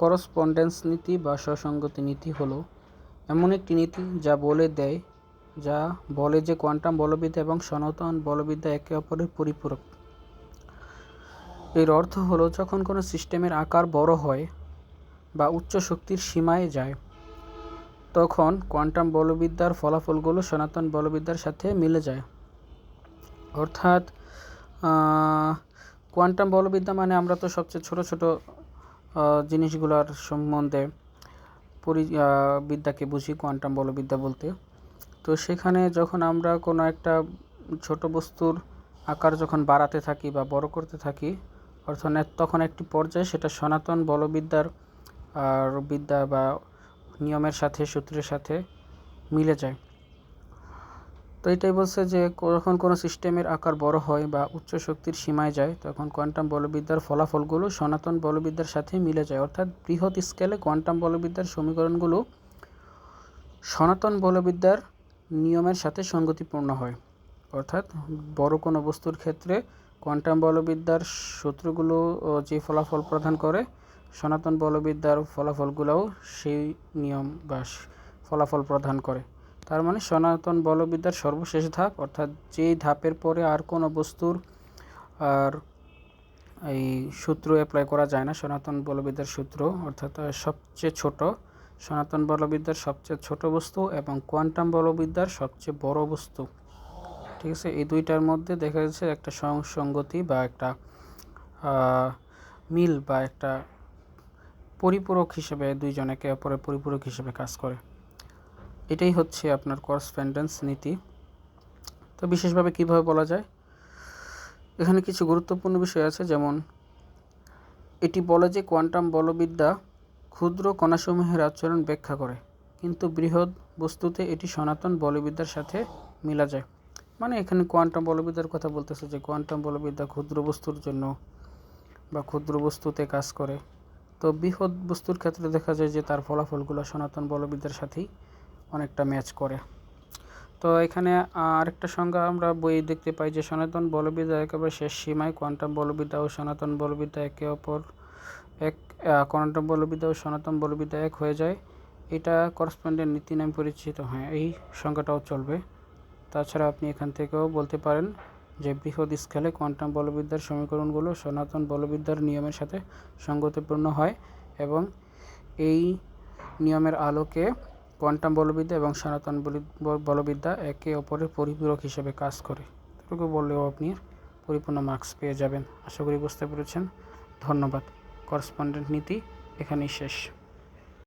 Correspondence নীতি বা সসঙ্গতি নীতি হলো এমন একটি নীতি যা বলে দেয়, যা বলে যে কোয়ান্টাম বলবিদ্যা এবং সনাতন বলবিদ্যা একে অপরের পরিপূরক। এর অর্থ হলো যখন কোনো সিস্টেমের আকার বড় হয় বা উচ্চ শক্তির সীমায় যায়, তখন কোয়ান্টাম বলবিদ্যার ফলাফলগুলো সনাতন বলবিদ্যার সাথে মিলে যায়। অর্থাৎ কোয়ান্টাম বলবিদ্যা মানে আমরা তো সবচেয়ে ছোট ছোট জিনিসগুলোর সম্বন্ধে পরি বিদ্যাকে বুঝি কোয়ান্টাম বলবিদ্যা বলতে। তো সেখানে যখন আমরা কোনো একটা ছোট বস্তুর আকার যখন বাড়াতে থাকি বা বড় করতে থাকি, অর্থাৎ তখন একটি পর্যায়ে সেটা সনাতন বলবিদ্যার আর বিদ্যা বা নিয়মের সাথে, সূত্রের সাথে মিলে যায়। তো এটাই বলছে যে, যখন কোনো সিস্টেমের আকার বড় হয় বা উচ্চ শক্তির সীমায় যায়, তখন কোয়ান্টাম বলবিদ্যার ফলাফলগুলো সনাতন বলবিদ্যার সাথে মিলে যায়। অর্থাৎ বৃহৎ স্কেলে কোয়ান্টাম বলবিদ্যার সমীকরণগুলো সনাতন বলবিদ্যার নিয়মের সাথে সঙ্গতিপূর্ণ হয়। অর্থাৎ বড় কোনো বস্তুর ক্ষেত্রে কোয়ান্টাম বলবিদ্যার সূত্রগুলো যে ফলাফল প্রদান করে, সনাতন বলবিদ্যার ফলাফলগুলোও সেই নিয়ম বা ফলাফল প্রদান করে। তার মানে সনাতন বলবিদ্যার সর্বশেষ ধাপ, অর্থাৎ যেই ধাপের পরে আর কোনো বস্তুর আর এই সূত্র অ্যাপ্লাই করা যায় না, সনাতন বলবিদ্যার সূত্র, অর্থাৎ সবচেয়ে ছোট, সনাতন বলবিদ্যার সবচেয়ে ছোট বস্তু এবং কোয়ান্টাম বলবিদ্যার সবচেয়ে বড় বস্তু। ঠিক আছে? এই দুইটার মধ্যে দেখা যাচ্ছে একটা সংসঙ্গতি বা একটা মিল বা একটা পরিপূরক হিসেবে দুইজন একে অপরের পরিপূরক হিসেবে কাজ করে। এটাই হচ্ছে আপনার করসপেন্ডেন্স নীতি। তো বিশেষভাবে কীভাবে বলা যায়? এখানে কিছু গুরুত্বপূর্ণ বিষয় আছে, যেমন এটি বলে যে কোয়ান্টাম বলবিদ্যা ক্ষুদ্র কণাসমূহের আচরণ ব্যাখ্যা করে, কিন্তু বৃহৎ বস্তুতে এটি সনাতন বলবিদ্যার সাথে মিলা যায়। মানে এখানে কোয়ান্টাম বলবিদ্যার কথা বলতেছে যে কোয়ান্টাম বলবিদ্যা ক্ষুদ্র বস্তুর জন্য বা ক্ষুদ্র বস্তুতে কাজ করে। তো বৃহৎ বস্তুর ক্ষেত্রে দেখা যায় যে তার ফলাফলগুলো সনাতন বলবিদ্যার সাথেই অনেকটা ম্যাচ করে। তো এখানে আরেকটা সংজ্ঞা আমরা বই দেখতে পাই যে সনাতন বলবিদ্যা একেবারে শেষ সীমায়, কোয়ান্টাম বলবিদ্যা ও সনাতন বলবিদ্যা একে অপর এক কোয়ান্টাম বলবিদ্যা ও সনাতন বলবিদ্যা এক হয়ে যায়। এটা করসপন্ডেন্ট নীতি নামে পরিচিত। হয়, এই সংখ্যাটাও চলবে। তাছাড়া আপনি এখান থেকেও বলতে পারেন যে বৃহৎ স্কেলে কোয়ান্টাম বলবিদ্যার সমীকরণগুলো সনাতন বলবিদ্যার নিয়মের সাথে সঙ্গতিপূর্ণ হয় এবং এই নিয়মের আলোকে কোয়ান্টাম বলবিদ্যা এবং সনাতন বলবিদ্যা একে অপরের পরিপূরক হিসেবে কাজ করে। এটুকু বললেও আপনি পরিপূর্ণ মার্কস পেয়ে যাবেন। আশা করি বুঝতে পেরেছেন। ধন্যবাদ। করসপন্ডেন্ট নীতি এখানেই শেষ।